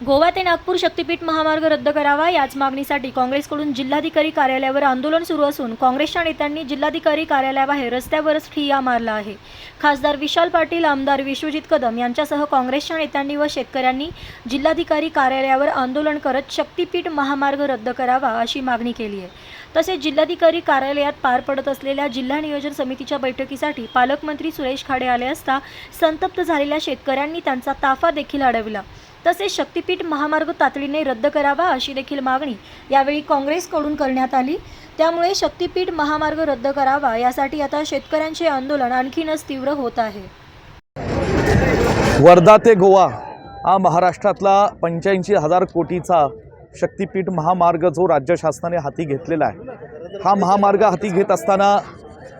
गोवा ते नागपूर शक्तीपीठ महामार्ग रद्द करावा याच मागणीसाठी काँग्रेसकडून जिल्हाधिकारी कार्यालयावर आंदोलन सुरू असून काँग्रेसच्या नेत्यांनी जिल्हाधिकारी कार्यालयाबाहेर रस्त्यावरच ठिय्या मारला आहे. खासदार विशाल पाटील आमदार विश्वजित कदम यांच्यासह काँग्रेसच्या नेत्यांनी व शेतकऱ्यांनी जिल्हाधिकारी कार्यालयावर आंदोलन करत शक्तीपीठ महामार्ग रद्द करावा अशी मागणी केली आहे. तसेच जिल्हाधिकारी कार्यालयात पार पडत असलेल्या जिल्हा नियोजन समितीच्या बैठकीसाठी पालकमंत्री सुरेश खाडे आले असता संतप्त झालेल्या शेतकऱ्यांनी त्यांचा ताफा देखील अडविला. तसेच शक्तीपीठ महामार्ग तातडीने रद्द करावा अशी देखील मागणी यावेळी काँग्रेसकडून करण्यात आली. त्यामुळे शक्तीपीठ महामार्ग रद्द करावा यासाठी आता शेतकऱ्यांचे आंदोलन आणखीनच तीव्र होत आहे. वर्धा ते गोवा हा महाराष्ट्रातला पंच्याऐंशी हजार कोटीचा शक्तीपीठ महामार्ग जो राज्य शासनाने हाती घेतलेला आहे. हा महामार्ग हाती घेत असताना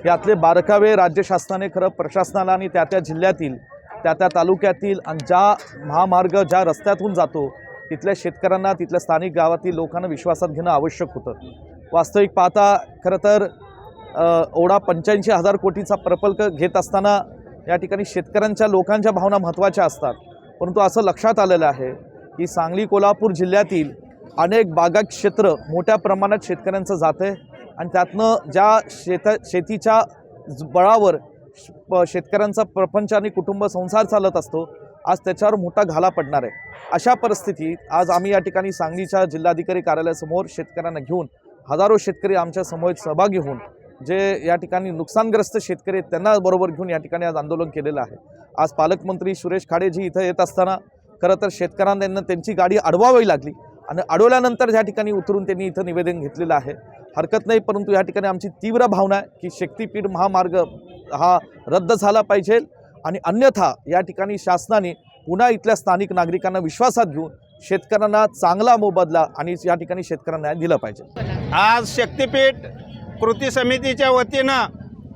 यातले बारकावे राज्य शासनाने खरं प्रशासनाला आणि त्या त्या जिल्ह्यातील त्या त्या तालुक्यातील आणि ज्या महामार्ग ज्या रस्त्यातून जातो तिथल्या शेतकऱ्यांना तिथल्या स्थानिक गावातील लोकांना विश्वासात घेणं आवश्यक होतं. वास्तविक पाहता खरं तर ओढा एवढा पंच्याऐंशी हजार कोटीचा प्रकल्प घेत असताना या ठिकाणी शेतकऱ्यांच्या लोकांच्या भावना महत्त्वाच्या असतात. परंतु असं लक्षात आलेलं आहे की सांगली कोल्हापूर जिल्ह्यातील अनेक बागायत क्षेत्र मोठ्या प्रमाणात शेतकऱ्यांचं जातं आहे आणि त्यातनं ज्या शेत शेतीच्या ज- बळावर शेतकऱ्यांचा प्रपंच आणि कुटुंब संसार चालत असतो आज त्याच्यावर मोठा घाला पडणार आहे. अशा परिस्थितीत आज आम्ही या ठिकाणी सांगलीच्या जिल्हाधिकारी कार्यालयासमोर शेतकऱ्यांना घेऊन हजारो शेतकरी आमच्यासमोर सहभागी होऊन जे या ठिकाणी नुकसानग्रस्त शेतकरी आहेत त्यांना बरोबर घेऊन या ठिकाणी आज आंदोलन केलेलं आहे. आज पालकमंत्री सुरेश खाडेजी इथं येत असताना खरं तर शेतकऱ्यांना त्यांची गाडी अडवावी लागली आणि अडवल्यानंतर या ठिकाणी उतरून त्यांनी इथं निवेदन घेतलेलं आहे. हरकत नाही परंतु या ठिकाणी आमची तीव्र भावना आहे की शक्तीपीठ महामार्ग हा रद्द झाला पाहिजे आणि अन्यथा या ठिकाणी शासनाने पुन्हा इथल्या स्थानिक नागरिकांना विश्वासात घेऊन शेतकऱ्यांना चांगला मोबदला आणि या ठिकाणी शेतकऱ्यांना दिलं पाहिजे. आज शक्तीपीठ कृती समितीच्या वतीनं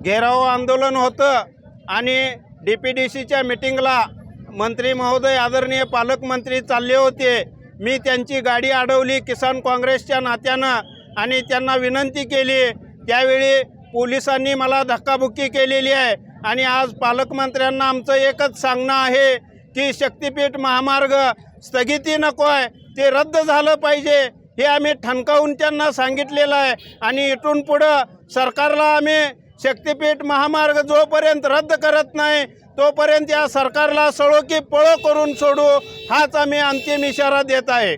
घेराव आंदोलन होतं आणि डी पी डी सीच्या मिटिंगला मंत्री महोदय आदरणीय पालकमंत्री चालले होते. मी त्यांची गाडी अडवली. किसान काँग्रेसच्या नात्यानं आणि त्यांना विनंती केली. त्यावेळी पोलिसांनी मला धक्काबुक्की केलेली आहे. आणि आज पालकमंत्र्यांना आमचं एकच सांगणं आहे की शक्तीपीठ महामार्ग स्थगिती नको आहे. ते रद्द झालं पाहिजे हे आम्ही ठणकावून त्यांना सांगितलेलं आहे. आणि इथून पुढं सरकारला आम्ही शक्तीपीठ महामार्ग जोपर्यंत रद्द करत नाही तोपर्यंत या सरकारला सळो की पळो करून सोडू हाच आम्ही अंतिम इशारा देत आहे.